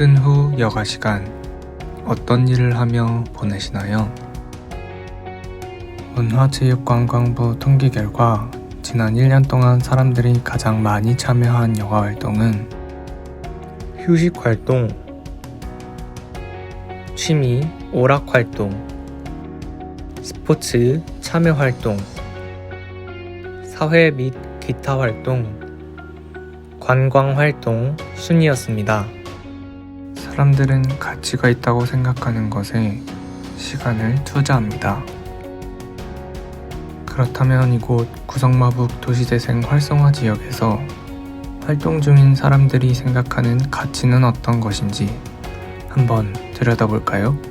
퇴근 후 여가 시간 어떤 일을 하며 보내시나요? 문화체육관광부 통계 결과 지난 1년 동안 사람들이 가장 많이 참여한 여가 활동은 휴식 활동, 취미, 오락 활동, 스포츠 참여 활동, 사회 및 기타 활동, 관광 활동 순이었습니다. 사람들은 가치가 있다고 생각하는 것에 시간을 투자합니다. 그렇다면 이곳 구성마북 도시재생 활성화 지역에서 활동 중인 사람들이 생각하는 가치는 어떤 것인지 한번 들여다볼까요?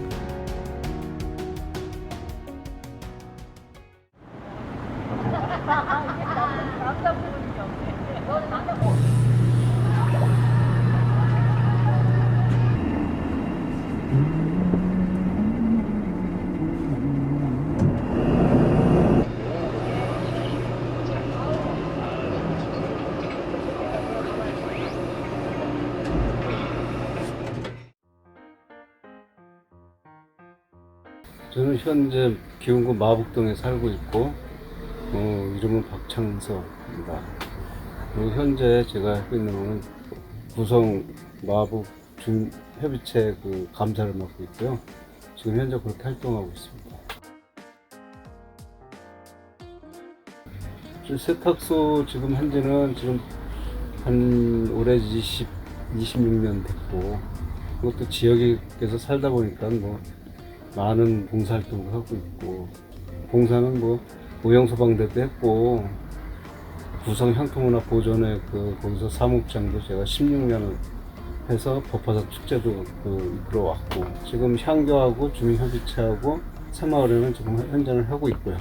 저는 현재 기흥구 마북동에 살고 있고 어, 이름은 박창서입니다. 그리고 현재 제가 하고 있는 거는 구성 마북 준 협의체 그 감사를 맡고 있고요. 지금 현재 그렇게 활동하고 있습니다. 저 세탁소 지금 현재는 지금 한 올해 20, 26년 됐고 그것도 지역에서 살다 보니까 뭐 많은 봉사활동을 하고 있고 봉사는 뭐 무형소방대도 했고 구성 향토문화 보존회 그 거기서 사무장도 제가 16년을 해서 법화사 축제도 그 이끌어 왔고 지금 향교하고 주민협의체하고 새마을에는 지금 현장을 하고 있고요.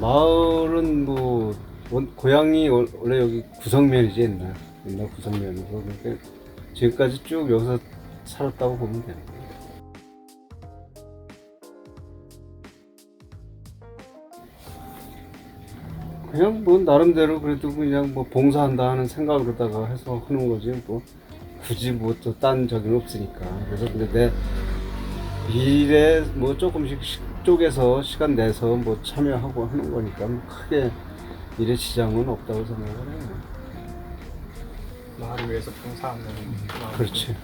마을은 뭐 원- 고향이 원- 원래 여기 구성면이지 옛날 옛날 구성면이고 그러니까 지금까지 쭉 여기서 살았다고 보면 되는 거예요. 그냥 뭐 나름대로 그래도 그냥 뭐 봉사한다 하는 생각으로다가 해서 하는 거지 뭐 굳이 뭐 또 딴 적은 없으니까 그래서 근데 내 일에 뭐 조금씩 시- 쪼개서 시간 내서 뭐 참여하고 하는 거니까 뭐 크게 일에 지장은 없다고 생각을 해요. 마을을 위해서 봉사하는 그렇지.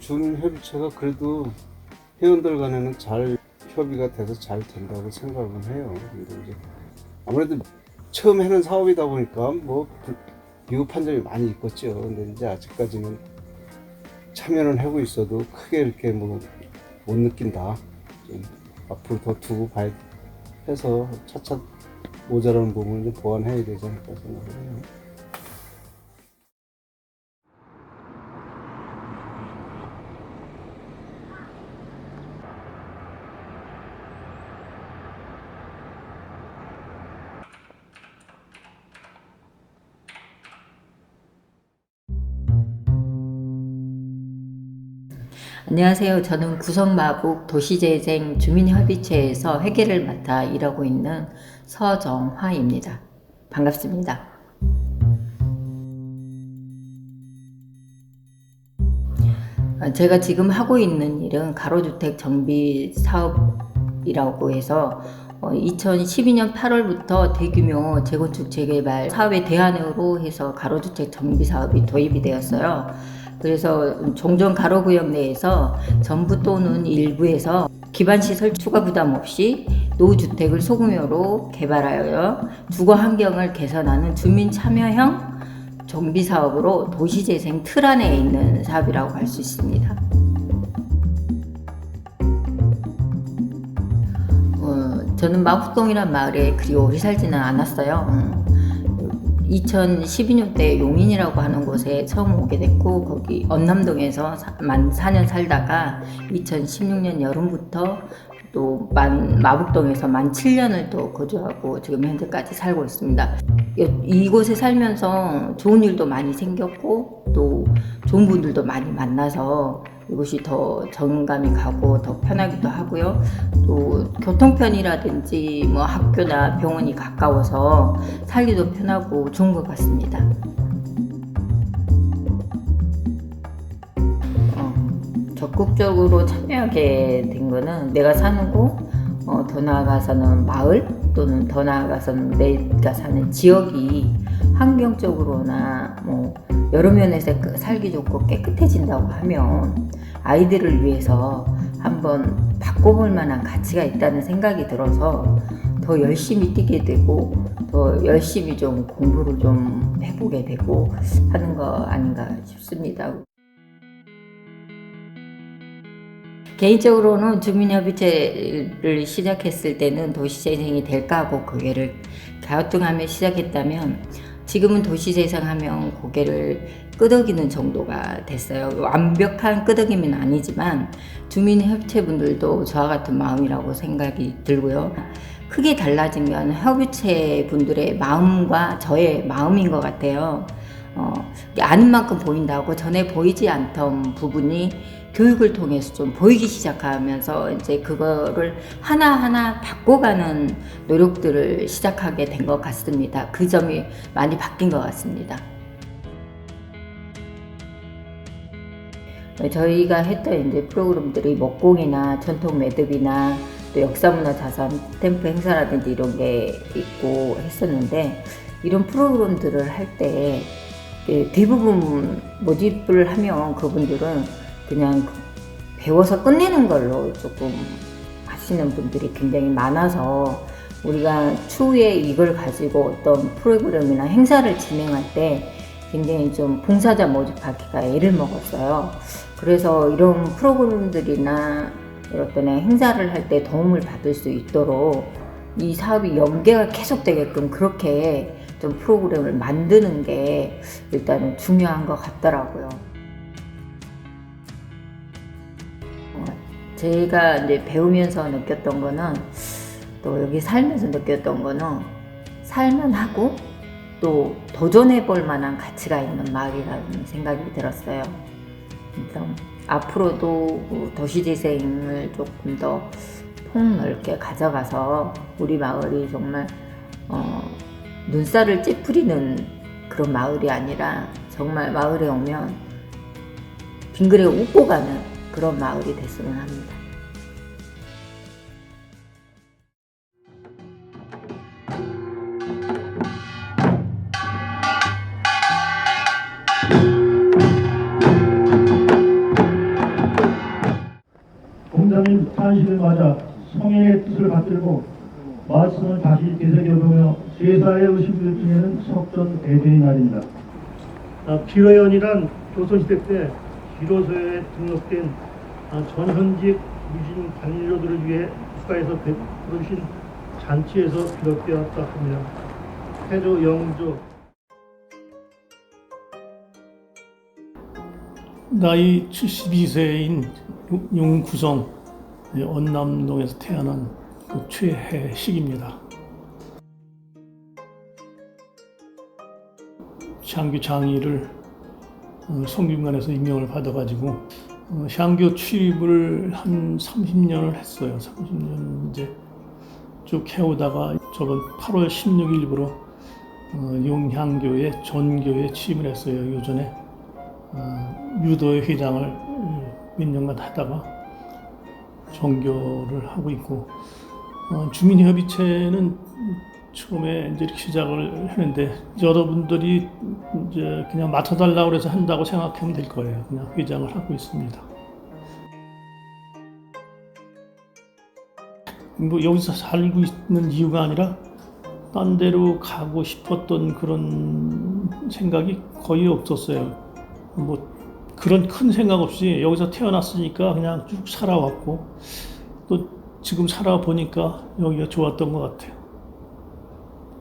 주민협의체가 그래도 회원들 간에는 잘 협의가 돼서 잘 된다고 생각은 해요. 근데 이제 아무래도 처음 해는 사업이다 보니까 뭐 불- 비겁한 점이 많이 있겠죠. 근데 이제 아직까지는 참여는 하고 있어도 크게 이렇게 뭐 못 느낀다. 좀 앞으로 더 두고 봐야 해서 차차 모자라는 부분을 좀 보완해야 되지 않을까 생각을 해요. 안녕하세요. 저는 구성마북 도시재생 주민협의체에서 회계를 맡아 일하고 있는 서정화입니다. 반갑습니다. 어, 제가 지금 하고 있는 일은 가로주택 정비 사업이라고 해서 2012년 8월부터 대규모 재건축 재개발 사업의 대안으로 해서 가로주택 정비 사업이 도입이 되었어요. 그래서 종전 가로구역 내에서 전부 또는 일부에서 기반시설 추가 부담 없이 노후주택을 소규모로 개발하여 주거 환경을 개선하는 주민 참여형 정비 사업으로 도시재생 틀 안에 있는 사업이라고 할 수 있습니다. 어, 저는 마북동이란 마을에 그리 오래 살지는 않았어요. 음. 2012년대 용인이라고 하는 곳에 처음 오게 됐고 거기 언남동에서 사- 만 4년 살다가 2016년 여름부터 또 만 마북동에서 만 7년을 또 거주하고 지금 현재까지 살고 있습니다. 여- 이곳에 살면서 좋은 일도 많이 생겼고 또 좋은 분들도 많이 만나서 이곳이 더 정감이 가고 더 편하기도 하고요. 또 교통편이라든지 뭐 학교나 병원이 가까워서 살기도 편하고 좋은 것 같습니다. 어, 적극적으로 참여하게 된 거는 내가 사는 곳, 어, 더 나아가서는 마을 또는 더 나아가서는 내가 사는 지역이 환경적으로나 뭐 여러 면에서 그 살기 좋고 깨끗해진다고 하면 아이들을 위해서 한번 바꿔볼 만한 가치가 있다는 생각이 들어서 더 열심히 뛰게 되고 더 열심히 좀 공부를 좀 해보게 되고 하는 거 아닌가 싶습니다. 개인적으로는 주민협의체를 시작했을 때는 도시재생이 될까 하고 고개를 갸우뚱하며 시작했다면 지금은 도시 재생 하면 고개를 끄덕이는 정도가 됐어요. 완벽한 끄덕임은 아니지만 주민협의체분들도 저와 같은 마음이라고 생각이 들고요. 크게 달라진 건 협의체 분들의 마음과 저의 마음인 것 같아요. 어, 아는 만큼 보인다고 전에 보이지 않던 부분이 교육을 통해서 좀 보이기 시작하면서 이제 그거를 하나하나 바꿔가는 노력들을 시작하게 된 것 같습니다. 그 점이 많이 바뀐 것 같습니다. 저희가 했던 이제 프로그램들이 먹공이나 전통 매듭이나 또 역사문화 자산 스탬프 행사라든지 이런 게 있고 했었는데 이런 프로그램들을 할 때 대부분 모집을 하면 그분들은 그냥 배워서 끝내는 걸로 조금 하시는 분들이 굉장히 많아서 우리가 추후에 이걸 가지고 어떤 프로그램이나 행사를 진행할 때 굉장히 좀 봉사자 모집하기가 애를 먹었어요. 그래서 이런 프로그램들이나 어떤 행사를 할 때 도움을 받을 수 있도록 이 사업이 연계가 계속되게끔 그렇게 좀 프로그램을 만드는 게 일단은 중요한 것 같더라고요. 제가 이제 배우면서 느꼈던 거는 또 여기 살면서 느꼈던 거는 살만 하고 또 도전해 볼 만한 가치가 있는 마을이라는 생각이 들었어요. 앞으로도 도시재생을 조금 더 폭넓게 가져가서 우리 마을이 정말 어, 눈살을 찌푸리는 그런 마을이 아니라 정말 마을에 오면 빙그레 웃고 가는 그런 마을이 됐으면 합니다. 공자님 탄신을 맞아 성행의 뜻을 받들고 말씀을 다시 되새겨보며 제사의 의식을 지내는 석전 대제의 날입니다. 아, 비로연이란 조선시대 때 비로소에 등록된 아, 전현직 유진 관리로들을 위해 국가에서 베풀어주신 잔치에서 비롯되었다 합니다. 태조 영조 나이 72세인 용구성 언남동에서 태어난 그 최혜식입니다. 샹교 장의를 어, 성균관에서 임명을 받아가지고 어, 샹교 출입을 한 30년을 했어요. 30년 이제 쭉 해오다가 저번 8월 16일부로 어, 용향교회 전교에 취임을 했어요. 요전에 어, 유도회 회장을 몇 년간 하다가 종교를 하고 있고 어, 주민협의체는 처음에 이제 이렇게 시작을 했는데 여러분들이 이제 그냥 맡아달라고 해서 한다고 생각하면 될 거예요. 그냥 회장을 하고 있습니다. 뭐 여기서 살고 있는 이유가 아니라 딴 데로 가고 싶었던 그런 생각이 거의 없었어요. 뭐 그런 큰 생각 없이 여기서 태어났으니까 그냥 쭉 살아왔고 또 지금 살아보니까 여기가 좋았던 것 같아요.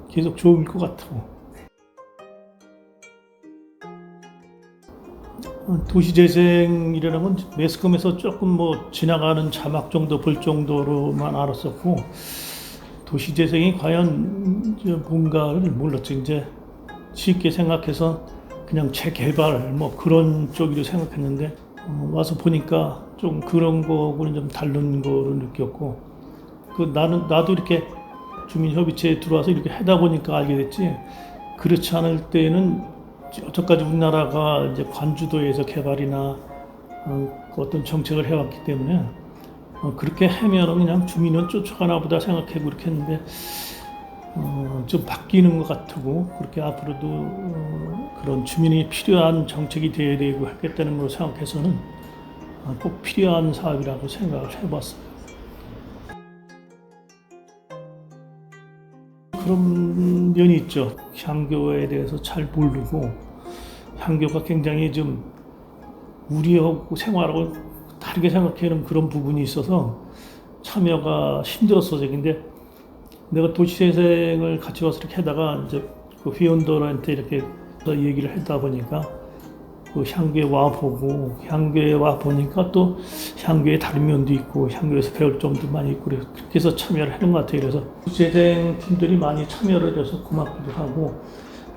계속 좋을 것 같고. 어, 도시재생이라는 건 매스컴에서 조금 뭐 지나가는 자막 정도 볼 정도로만 알았었고 도시재생이 과연 뭔가를 몰랐죠. 이제 쉽게 생각해서 그냥 재개발 뭐 그런 쪽으로 생각했는데 어, 와서 보니까 좀 그런 거하고는 좀 다른 거를 느꼈고 그 나는 나도 이렇게 주민협의체에 들어와서 이렇게 하다 보니까 알게 됐지 그렇지 않을 때는 여태까지 우리나라가 이제 관주도에서 개발이나 어, 그 어떤 정책을 해왔기 때문에 어, 그렇게 하면은 그냥 주민은 쫓아가나 보다 생각하고 그렇게 했는데 어, 좀 바뀌는 것 같고 그렇게 앞으로도 어, 그런 주민이 필요한 정책이 되어야 되고 하겠다는 걸 생각해서는 어, 꼭 필요한 사업이라고 생각을 해봤어요. 그런 면이 있죠. 향교에 대해서 잘 모르고 향교가 굉장히 좀 우리하고 생활하고 다르게 생각하는 그런 부분이 있어서 참여가 힘들었어요. 근데 내가 도시재생을 같이 와서 이렇게 하다가 이제 그 회원들한테 이렇게 얘기를 하다 보니까 그 향교에 와 보고 향교에 와 보니까 또 향교의 다른 면도 있고 향교에서 배울 점도 많이 있고 그래서 그렇게 해서 참여를 하는 것 같아요. 그래서 도시재생 팀들이 많이 참여를 해서 고맙기도 하고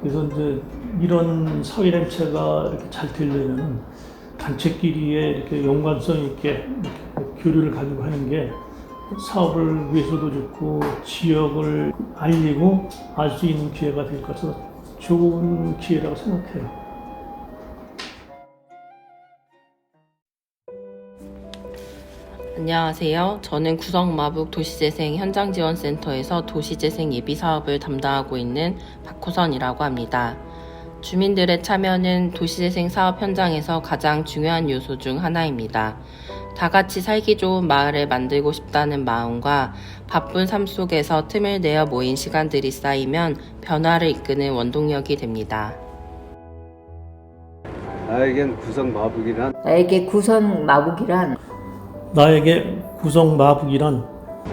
그래서 이제 이런 사회 단체가 이렇게 잘 되려면 단체끼리의 이렇게 연관성 있게 이렇게 교류를 가지고 하는 게 사업을 위해서도 좋고 지역을 알리고 알 수 있는 기회가 될것 같아서 좋은 기회라고 생각해요. 안녕하세요. 저는 구성마북 도시재생 현장지원센터에서 도시재생 예비 사업을 담당하고 있는 박호선이라고 합니다. 주민들의 참여는 도시재생 사업 현장에서 가장 중요한 요소 중 하나입니다. 다 같이 살기 좋은 마을을 만들고 싶다는 마음과 바쁜 삶 속에서 틈을 내어 모인 시간들이 쌓이면 변화를 이끄는 원동력이 됩니다. 나에겐 구성 마북이란 나에게 구선 마북이란 나에게 구성 마북이란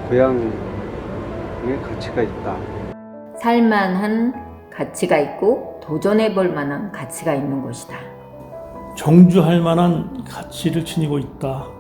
고향의 가치가 있다. 살만한 가치가 있고 도전해 볼 만한 가치가 있는 곳이다. 정주할 만한 가치를 지니고 있다.